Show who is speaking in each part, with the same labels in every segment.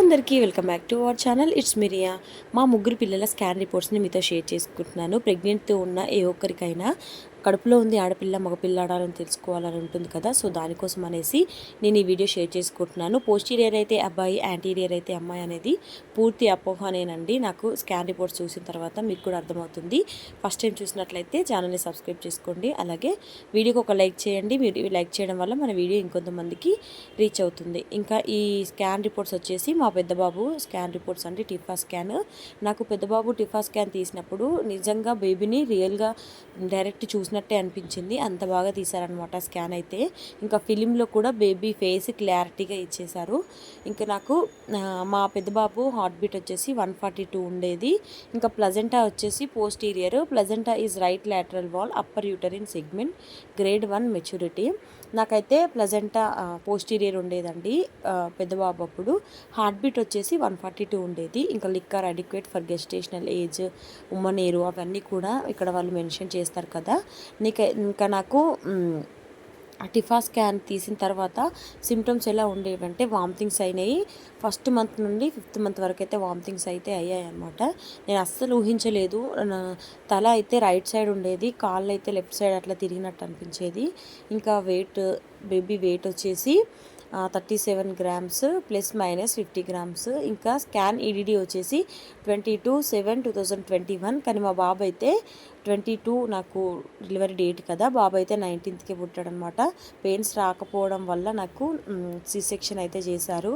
Speaker 1: అందరికీ welcome back to our channel. It's Miriya. మా ముగ్గురు పిల్లల స్కాన్ రిపోర్ట్స్ని మీతో షేర్ చేసుకుంటున్నాను. ప్రెగ్నెంట్తో ఉన్న ఏ ఒక్కరికైనా కడుపులో ఉంది ఆడపిల్ల మగపిల్ల ఆడాలని తెలుసుకోవాలని ఉంటుంది కదా. సో దానికోసం అనేసి నేను ఈ వీడియో షేర్ చేసుకుంటున్నాను. పోస్టీరియర్ అయితే అబ్బాయి యాంటీరియర్ అయితే అమ్మాయి అనేది పూర్తి అపోహనేనండి. నాకు స్కాన్ రిపోర్ట్స్ చూసిన తర్వాత మీకు కూడా అర్థమవుతుంది. ఫస్ట్ టైం చూసినట్లయితే ఛానల్ని సబ్స్క్రైబ్ చేసుకోండి. అలాగే వీడియోకి ఒక లైక్ చేయండి. మీరు లైక్ చేయడం వల్ల మన వీడియో ఇంకొంతమందికి రీచ్ అవుతుంది. ఇంకా ఈ స్కాన్ రిపోర్ట్స్ వచ్చేసి మా పెద్దబాబు స్కాన్ రిపోర్ట్స్ అంటే టిఫా స్కాన్. నాకు పెద్దబాబు టిఫా స్కాన్ తీసినప్పుడు నిజంగా బేబీని రియల్గా డైరెక్ట్ చూసిన తీసినట్టే అనిపించింది. అంత బాగా తీశారనమాట స్కాన్ అయితే. ఇంకా ఫిలింలో కూడా బేబీ ఫేస్ క్లారిటీగా ఇచ్చేశారు. ఇంకా నాకు మా పెద్ద బాబు హార్ట్ బీట్ వచ్చేసి వన్ ఫార్టీ టూ ఉండేది. ఇంకా ప్లజెంటా వచ్చేసి posterior. Placenta is right lateral wall upper uterine segment grade one maturity. నాకైతే ప్లజెంటా పోస్టీరియర్ ఉండేదండి పెద్దబాబు పెద్ద బాబు అప్పుడు. హార్ట్ బీట్ వచ్చేసి వన్ ఫార్టీ టూ ఉండేది. ఇంకా liquor adequate for gestational age ఉమ్మనీరు అవన్నీ కూడా ఇక్కడ వాళ్ళు మెన్షన్ చేస్తారు కదా. నీకు ఇంకా నాకు ఆ టిఫా స్కాన్ తీసిన తర్వాత సిమ్టమ్స్ ఎలా ఉండేవంటే వామిటింగ్స్ అయినాయి. ఫస్ట్ మంత్ నుండి ఫిఫ్త్ మంత్ వరకు అయితే వామిటింగ్స్ అయితే అయ్యాయి అనమాట నేను అస్సలు ఊహించలేదు. తల అయితే రైట్ సైడ్ ఉండేది కాళ్ళు అయితే లెఫ్ట్ సైడ్ అట్లా తిరిగినట్టు అనిపించేది. ఇంకా వెయిట్ బేబీ వెయిట్ వచ్చేసి thirty seven grams plus minus fifty grams ఇంకా స్కాన్ ఈడీడీ వచ్చేసి twenty two seven two thousand twenty one కానీ మా బాబు అయితే ట్వంటీ టూ నాకు డెలివరీ డేట్ కదా. బాబు అయితే నైన్టీన్త్కే పుట్టాడనమాట. పెయిన్స్ రాకపోవడం వల్ల నాకు సి సెక్షన్ అయితే చేశారు.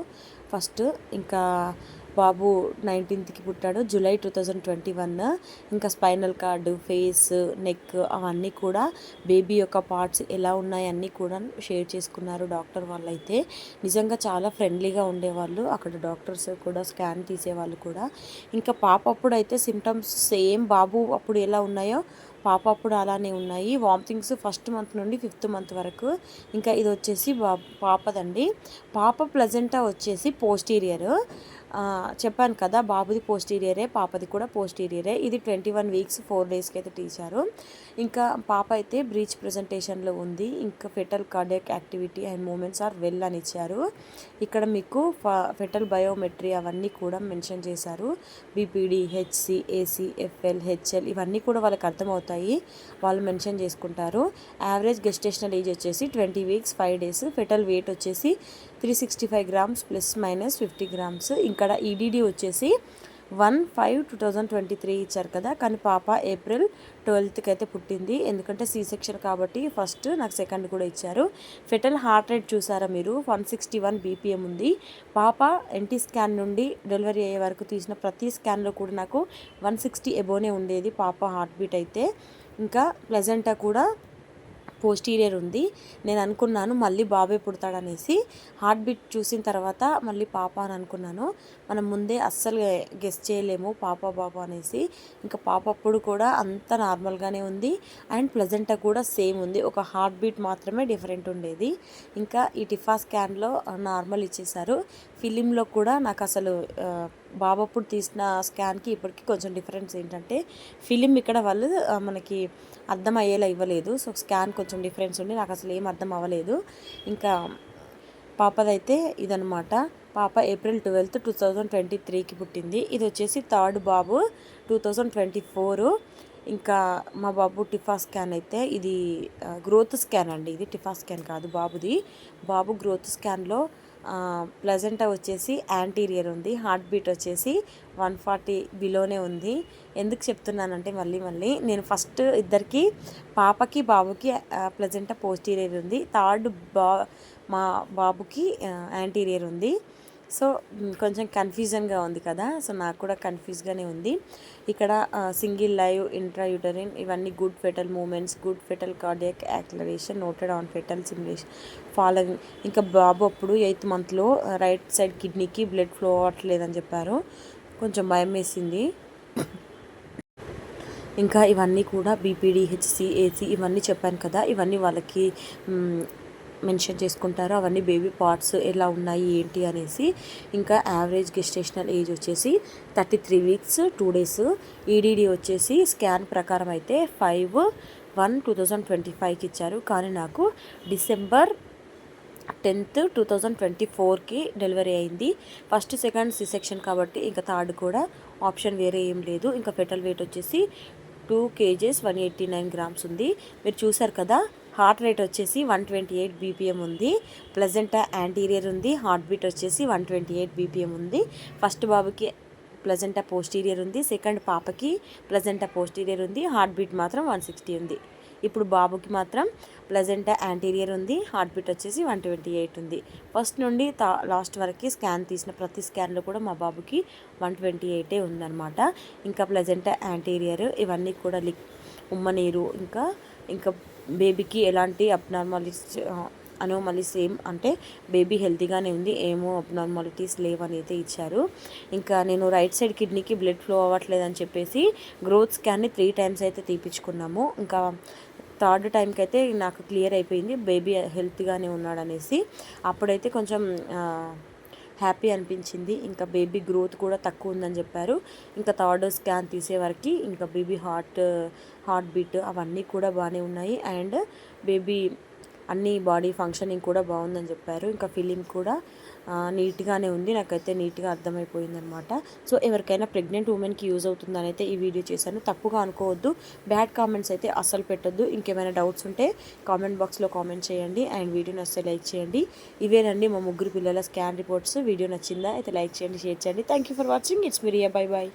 Speaker 1: ఫస్ట్ ఇంకా బాబు నైన్టీన్త్కి పుట్టాడు July two thousand twenty one. ఇంకా స్పైనల్ కార్డు ఫేస్ నెక్ అవన్నీ కూడా బేబీ యొక్క పార్ట్స్ ఎలా ఉన్నాయి అన్నీ కూడా షేర్ చేసుకున్నారు డాక్టర్ వాళ్ళు అయితే నిజంగా చాలా ఫ్రెండ్లీగా ఉండేవాళ్ళు. అక్కడ డాక్టర్స్ కూడా స్కాన్ తీసేవాళ్ళు కూడా. ఇంకా పాప అప్పుడు అయితే సిమ్టమ్స్ సేమ్. బాబు అప్పుడు ఎలా ఉన్నాయో పాప అప్పుడు అలానే ఉన్నాయి. వామిటింగ్స్ ఫస్ట్ మంత్ నుండి ఫిఫ్త్ మంత్ వరకు. ఇంకా ఇది వచ్చేసి బా పాపదండి. పాప ప్లజెంటా వచ్చేసి పోస్టీరియర్. చెప్పాను కదా బాబుది పోస్టీరియరే పాపది కూడా పోస్టీరియరే ఇది ట్వంటీ వన్ వీక్స్ ఫోర్ డేస్కి అయితే తీశారు. ఇంకా పాప అయితే బ్రీచ్ ప్రజెంటేషన్లో ఉంది. ఇంకా fetal cardiac activity and movements are well అని ఇచ్చారు. ఇక్కడ మీకు ఫెటల్ బయోమెట్రీ అవన్నీ కూడా మెన్షన్ చేశారు. BPD HC AC FL HL ఇవన్నీ కూడా వాళ్ళకి అర్థమవుతాయి. వాళ్ళు మెన్షన్ చేసుకుంటారు. యావరేజ్ గెస్టేషనల్ ఏజ్ వచ్చేసి twenty weeks five days fetal weight వచ్చేసి three sixty five grams plus minus fifty grams ఇక్కడ ఈడీడీ వచ్చేసి one five two thousand twenty three ఇచ్చారు కదా. కానీ పాప ఏప్రిల్ ట్వెల్త్కి అయితే పుట్టింది. ఎందుకంటే సీ సెక్షన్ కాబట్టి ఫస్ట్ నాకు సెకండ్ కూడా ఇచ్చారు. ఫెటల్ హార్ట్ రేట్ చూసారా మీరు? వన్ సిక్స్టీ వన్ బీపీఎం ఉంది. పాప ఎన్టీ స్కాన్ నుండి డెలివరీ అయ్యే వరకు తీసిన ప్రతి స్కాన్లో కూడా నాకు వన్ సిక్స్టీ ఎబోనే ఉండేది పాప హార్ట్ బీట్ అయితే. ఇంకా ప్లెజెంటా కూడా పోస్టీరియర్ ఉంది. నేను అనుకున్నాను మళ్ళీ బాబే పుడతాడనేసి. హార్ట్ బీట్ చూసిన తర్వాత మళ్ళీ పాప అని అనుకున్నాను. మనం ముందే అస్సలు గెస్ చేయలేము పాప బాబు అనేసి. ఇంకా పాప అప్పుడు కూడా అంత నార్మల్గానే ఉంది. అండ్ ప్లజెంట్గా కూడా సేమ్ ఉంది. ఒక హార్ట్ బీట్ మాత్రమే డిఫరెంట్ ఉండేది. ఇంకా ఈ టిఫా స్కాన్లో నార్మల్ ఇచ్చేసారు ఫిలింలో కూడా నాకు అసలు బాబప్పుడు తీసిన స్కాన్కి ఇప్పటికి కొంచెం డిఫరెన్స్ ఏంటంటే ఫిలిం ఇక్కడ వాళ్ళు మనకి అర్థం అయ్యేలా ఇవ్వలేదు. సో స్కాన్ కొంచెం డిఫరెన్స్ ఉండి నాకు అసలు ఏం అర్థం అవ్వలేదు. ఇంకా పాపదైతే ఇదనమాట పాప April twelfth two thousand twenty త్రీకి పుట్టింది. ఇది వచ్చేసి థర్డ్ బాబు టూ థౌజండ్ ట్వంటీ ఫోర్. ఇంకా మా బాబు టిఫా స్కాన్ అయితే ఇది గ్రోత్ స్కాన్ అండి. ఇది టిఫా స్కాన్ కాదు బాబుది. బాబు గ్రోత్ స్కాన్లో ప్లజెంటా వచ్చేసి యాంటీరియర్ ఉంది హార్ట్ బీట్ వచ్చేసి వన్ ఫార్టీ బిలోనే ఉంది. ఎందుకు చెప్తున్నానంటే మళ్ళీ మళ్ళీ నేను ఫస్ట్ ఇద్దరికి పాపకి బాబుకి ప్లజెంటా పోస్టీరియర్ ఉంది. థర్డ్ బా మా బాబుకి యాంటీరియర్ ఉంది. సో కొంచెం కన్ఫ్యూజన్గా ఉంది కదా? సో నాకు కూడా కన్ఫ్యూజ్గానే ఉంది. ఇక్కడ సింగిల్ లైవ్ ఇంట్రాయూటరిన్ ఇవన్నీ good fetal movements good fetal cardiac acceleration noted on fetal stimulation following. ఇంకా బాబు అప్పుడు ఎయిత్ మంత్లో రైట్ సైడ్ కిడ్నీకి బ్లడ్ ఫ్లో అవ్వట్లేదని చెప్పారు. కొంచెం భయం వేసింది. ఇంకా ఇవన్నీ కూడా బీపీడీ హెచ్సి ఏసీ ఇవన్నీ చెప్పాను కదా? ఇవన్నీ వాళ్ళకి మెన్షన్ చేసుకుంటారు అవన్నీ బేబీ పార్ట్స్ ఎలా ఉన్నాయి ఏంటి అనేసి ఇంకా యావరేజ్ గెస్టేషనల్ ఏజ్ వచ్చేసి thirty three weeks two days. EDD వచ్చేసి స్కాన్ ప్రకారం అయితే five one two thousand twenty ఫైవ్కి ఇచ్చారు. కానీ నాకు December tenth two thousand twenty ఫోర్కి డెలివరీ అయింది. ఫస్ట్ సెకండ్ సి సెక్షన్ కాబట్టి ఇంకా థర్డ్ కూడా ఆప్షన్ వేరే ఏం లేదు. ఇంకా ఫెటల్ వెయిట్ వచ్చేసి two kgs one eighty nine grams ఉంది. మీరు చూసారు కదా హార్ట్ రేట్ వచ్చేసి వన్ ట్వంటీ ఎయిట్ బీపీఎం ఉంది. ప్లజెంటా యాంటీరియర్ ఉంది హార్ట్ బీట్ వచ్చేసి వన్ ట్వంటీ ఎయిట్ బీపీఎం ఉంది. ఫస్ట్ బాబుకి ప్లజెంటా పోస్టీరియర్ ఉంది సెకండ్ పాపకి ప్లజెంటా పోస్టీరియర్ ఉంది హార్ట్ బీట్ మాత్రం వన్ సిక్స్టీ ఉంది. ఇప్పుడు బాబుకి మాత్రం ప్లజెంటా యాంటీరియర్ ఉంది హార్ట్ బీట్ వచ్చేసి వన్ ట్వంటీ ఎయిట్ ఉంది. ఫస్ట్ నుండి తా లాస్ట్ వరకు స్కాన్ తీసిన ప్రతి స్కాన్లో కూడా మా బాబుకి వన్ ట్వంటీ ఎయిటే ఉందన్నమాట. ఇంకా ప్లజెంటా యాంటీరియర్ ఇవన్నీ కూడా లిక్ ఉమ్మనీరు ఇంకా ఇంకా బేబీకి ఎలాంటి అబ్నార్మాలిటీస్ అనోమలిస్ సేమ్ అంటే బేబీ హెల్తీగానే ఉంది ఏమో అబ్నార్మాలిటీస్ లేవని అయితే ఇచ్చారు. ఇంకా నేను రైట్ సైడ్ కిడ్నీకి బ్లడ్ ఫ్లో అవ్వట్లేదు అని చెప్పేసి గ్రోత్ స్కాన్ని త్రీ టైమ్స్ అయితే తీపించుకున్నాము ఇంకా థర్డ్ టైంకి అయితే నాకు క్లియర్ అయిపోయింది. బేబీ హెల్త్గానే ఉన్నాడనేసి. అప్పుడైతే కొంచెం హ్యాపీ అనిపించింది. ఇంకా బేబీ గ్రోత్ కూడా తక్కువ ఉందని చెప్పారు. ఇంకా థర్డ్ స్కాన్ తీసేవరకు ఇంకా బేబీ హార్ట్ హార్ట్ బీట్ అవన్నీ కూడా బాగానే ఉన్నాయి. అండ్ బేబీ అన్ని బాడీ ఫంక్షనింగ్ కూడా బాగుందని చెప్పారు. ఇంకా ఫీలింగ్ కూడా నీట్గానే ఉంది. నాకైతే నీట్గా అర్థమైపోయింది అనమాట సో ఎవరికైనా ప్రెగ్నెంట్ ఉమెన్కి యూజ్ అవుతుందని అయితే ఈ వీడియో చేశాను. తప్పుగా అనుకోవద్దు. బ్యాడ్ కామెంట్స్ అయితే అస్సలు పెట్టొద్దు. ఇంకేమైనా డౌట్స్ ఉంటే కామెంట్ బాక్స్లో కామెంట్ చేయండి. అండ్ వీడియో నచ్చితే లైక్ చేయండి. ఇవేనండి మా ముగ్గురు పిల్లల స్కాన్ రిపోర్ట్స్. వీడియో నచ్చిందా అయితే లైక్ చేయండి షేర్ చేయండి. Thank you for watching. It's Miriya bye bye